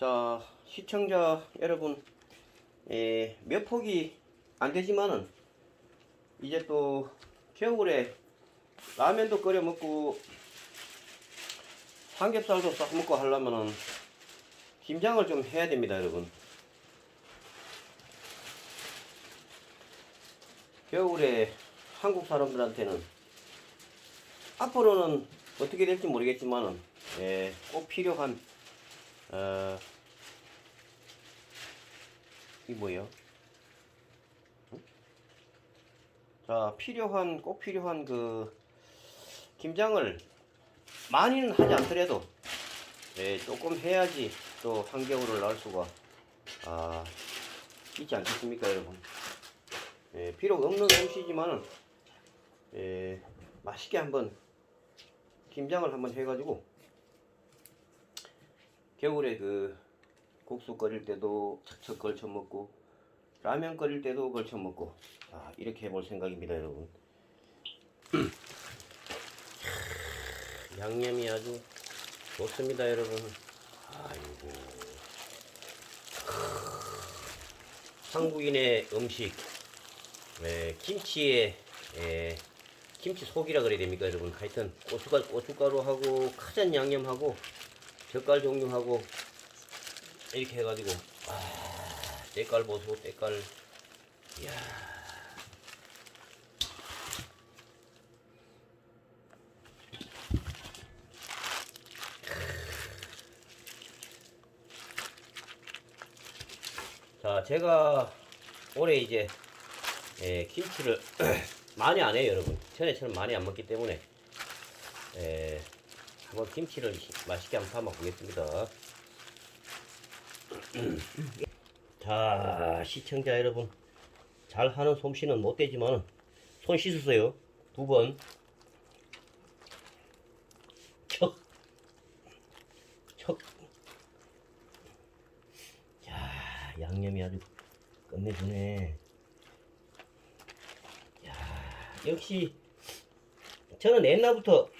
자, 시청자 여러분, 에, 몇 폭이 안 되지만은, 이제 또 겨울에 라면도 끓여 먹고, 삼겹살도 싹 먹고 하려면은, 김장을 좀 해야 됩니다, 여러분. 겨울에 한국 사람들한테는 앞으로는 어떻게 될지 모르겠지만은 예, 꼭 필요한 어, 이 뭐예요? 응? 자 필요한 꼭 필요한 그 김장을 많이는 하지 않더라도 예, 조금 해야지 또 한겨울을 날 수가 아, 있지 않겠습니까 여러분? 예, 필요 없는 솜씨지만은 예, 맛있게 한번 김장을 한번 해가지고 겨울에 그 국수 끓일 때도 척척 걸쳐 먹고 라면 끓일 때도 걸쳐 먹고. 아, 이렇게 해볼 생각입니다 여러분. 양념이 아주 좋습니다 여러분. 아이고. 한국인의 음식. 예, 김치에 예, 김치 속이라 그래야 됩니까 여러분? 하여튼 고춧가루, 고춧가루하고 카잔 양념하고 젓갈 종류하고 이렇게 해가지고 아 때깔 보소 때깔. 이야. 자 제가 올해 이제 예, 김치를 많이 안 해요 여러분. 전에처럼 많이 안 먹기 때문에 예, 한번 김치를 맛있게 한번 담아 보겠습니다. 자 시청자 여러분. 잘 하는 솜씨는 못 되지만 손 씻으세요. 두 번. 척. 척. 야 양념이 아주 끝내주네. 역시 저는 옛날부터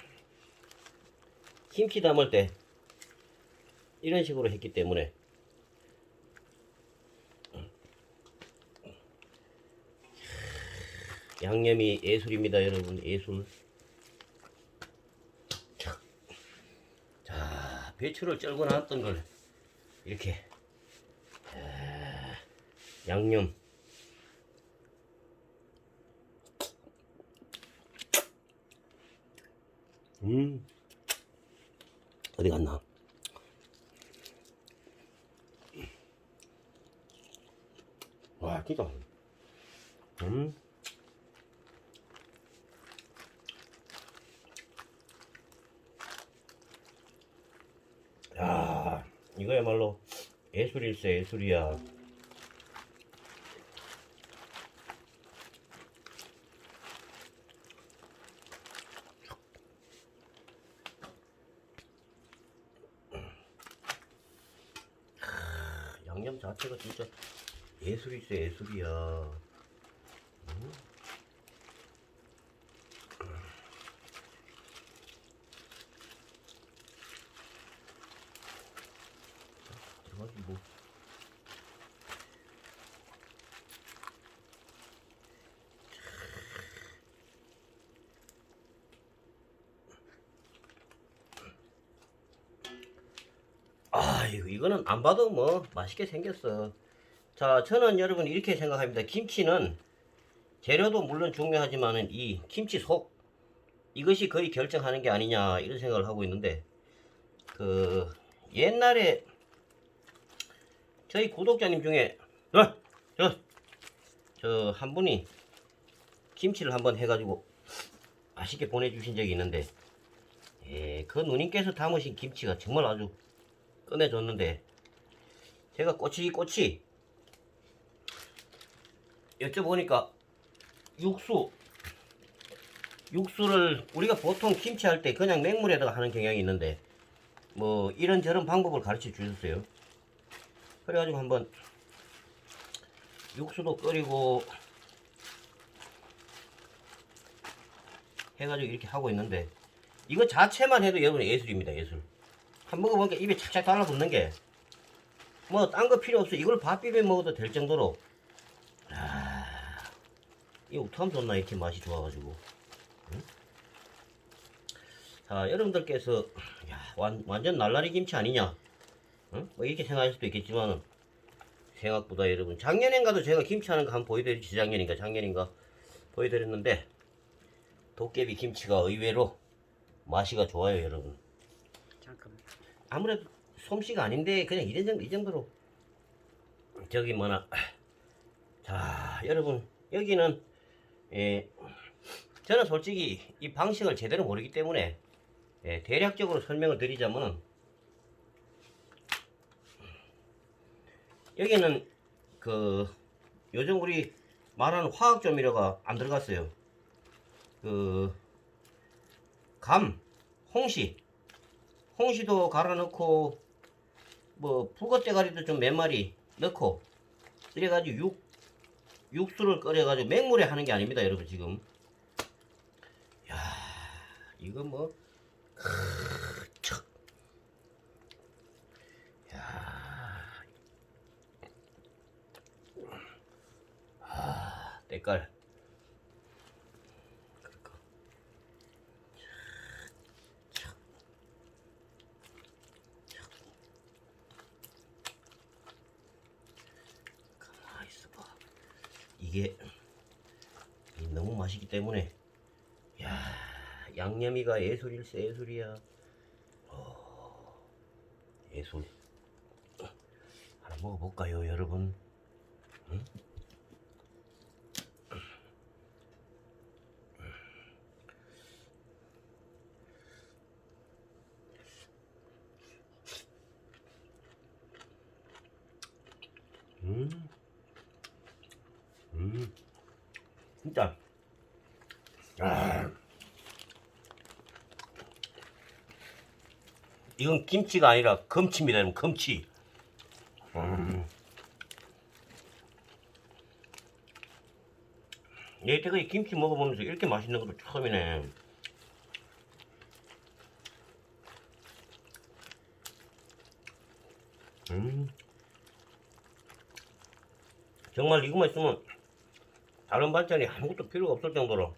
김치 담을 때 이런 식으로 했기 때문에. 양념이 예술입니다 여러분. 예술. 자 배추를 쩔고 나왔던 걸 이렇게 자, 양념. 음 어디 갔나? 와 진짜 음. 야, 이거야말로 예술일세 예술이야. 하, 양념 자체가 진짜 예술일세 예술이야. 음. 들어가지 뭐. 아, 이거, 이거는 안 봐도 뭐 맛있게 생겼어. 자, 저는 여러분 이렇게 생각합니다. 김치는 재료도 물론 중요하지만은 이 김치 속 이것이 거의 결정하는 게 아니냐 이런 생각을 하고 있는데 그 옛날에 저희 구독자님 중에 어, 저, 저 한 분이 김치를 한번 해가지고 맛있게 보내주신 적이 있는데 예, 그 누님께서 담으신 김치가 정말 아주 끝내줬는데 제가 꼬치 꼬치. 여쭤보니까 육수 육수를 우리가 보통 김치 할 때 그냥 맹물에다가 하는 경향이 있는데 뭐 이런저런 방법을 가르쳐 주셨어요. 그래가지고 한번 육수도 끓이고 해가지고 이렇게 하고 있는데 이거 자체만 해도 여러분 예술입니다 예술 한 먹어보니까 입에 착착 달라붙는 게 뭐 딴 거 필요 없어. 이걸 밥 비벼 먹어도 될 정도로. 아, 이 어떡하면 좋나 이렇게 맛이 좋아가지고. 응? 자, 여러분들께서 야, 완, 완전 날라리 김치 아니냐? 응? 뭐 이렇게 생각할 수도 있겠지만은 생각보다 여러분 작년엔가도 제가 김치하는 거 한번 보여드렸지 작년인가 작년인가 보여드렸는데 도깨비 김치가 의외로 맛이가 좋아요 여러분 잠깐만. 아무래도 솜씨가 아닌데 그냥 이 정도, 이 정도로. 저기 뭐나. 자 여러분 여기는 예, 저는 솔직히 이 방식을 제대로 모르기 때문에 예, 대략적으로 설명을 드리자면은 여기는 그 요즘 우리 말하는 화학 조미료가 안 들어갔어요. 그 감, 홍시 홍시도 갈아 넣고 뭐 북어대가리도 좀 몇 마리 넣고 이래가지고 육 육수를 끓여가지고 맹물에 하는 게 아닙니다 여러분 지금. 야 이거 뭐 크, 척. 야. 아, 때깔 그럴까 가만히 있어봐. 이게 이 너무 맛있기 때문에 야 양념이가 예술일세 예술이야. 어, 예술. 하나 먹어볼까요, 여러분? 응? 음. 음. 진짜. 아. 이건 김치가 아니라 금치입니다, 여러분. 금치. 음. 여태까지 김치 먹어보면서 이렇게 맛있는 것도 처음이네. 음. 정말 이거만 있으면 다른 반찬이 아무것도 필요가 없을 정도로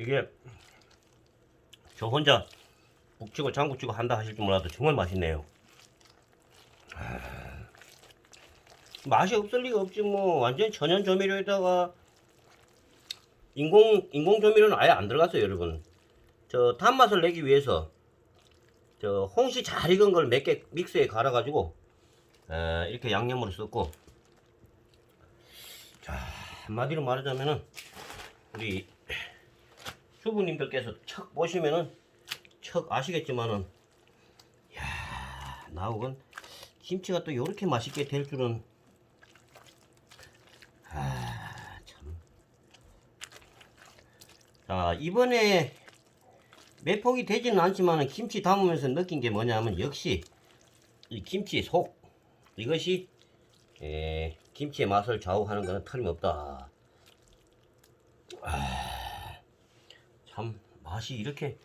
이게 저 혼자 북치고 장구치고 한다 하실 줄 몰라도 정말 맛있네요. 아, 맛이 없을 리가 없지 뭐 완전 천연 조미료에다가 인공 인공 조미료는 아예 안 들어갔어요 여러분. 저 단맛을 내기 위해서 저 홍시 잘 익은 걸 몇 개 믹스에 갈아가지고 에, 이렇게 양념으로 썼고 자 한마디로 말하자면은 우리 주부님들께서 척 보시면은 척 아시겠지만은 야 나옥은 김치가 또 이렇게 맛있게 될 줄은 아, 참. 자, 이번에 몇 폭이 되지는 않지만 김치 담으면서 느낀 게 뭐냐면 역시 이 김치 속 이것이 에, 김치의 맛을 좌우하는 것은 틀림없다. 아, 참 맛이 이렇게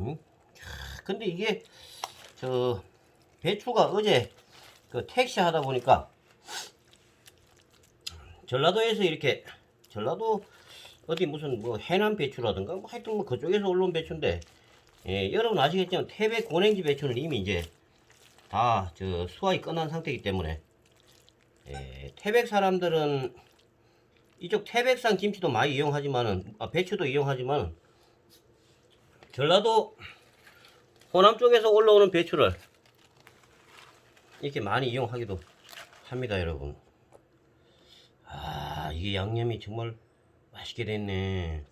응? 캬, 근데 이게 저 배추가 어제 그 택시 하다 보니까 전라도에서 이렇게 전라도 어디 무슨 뭐 해남 배추라든가 뭐 하여튼 뭐 그쪽에서 올라온 배추인데 예, 여러분 아시겠지만 태백 고냉지 배추는 이미 이제 다 저 수확이 끝난 상태이기 때문에 예, 태백 사람들은 이쪽 태백산 김치도 많이 이용하지만은 아, 배추도 이용하지만 전라도 호남 쪽에서 올라오는 배추를 이렇게 많이 이용하기도 합니다 여러분 아 이게 양념이 정말 맛있게 됐네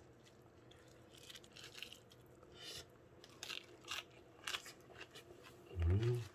음.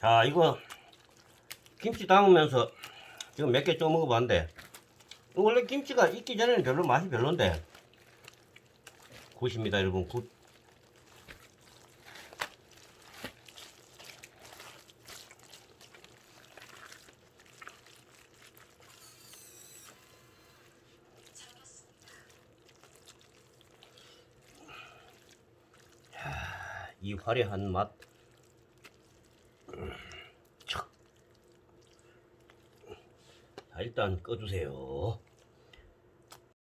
자 이거 김치 담으면서 지금 몇 개 좀 먹어봤는데 원래 김치가 익기 전에는 별로 맛이 별론데 굿입니다 여러분 굿. 이 화려한 맛. 음, 척. 자, 일단 꺼주세요.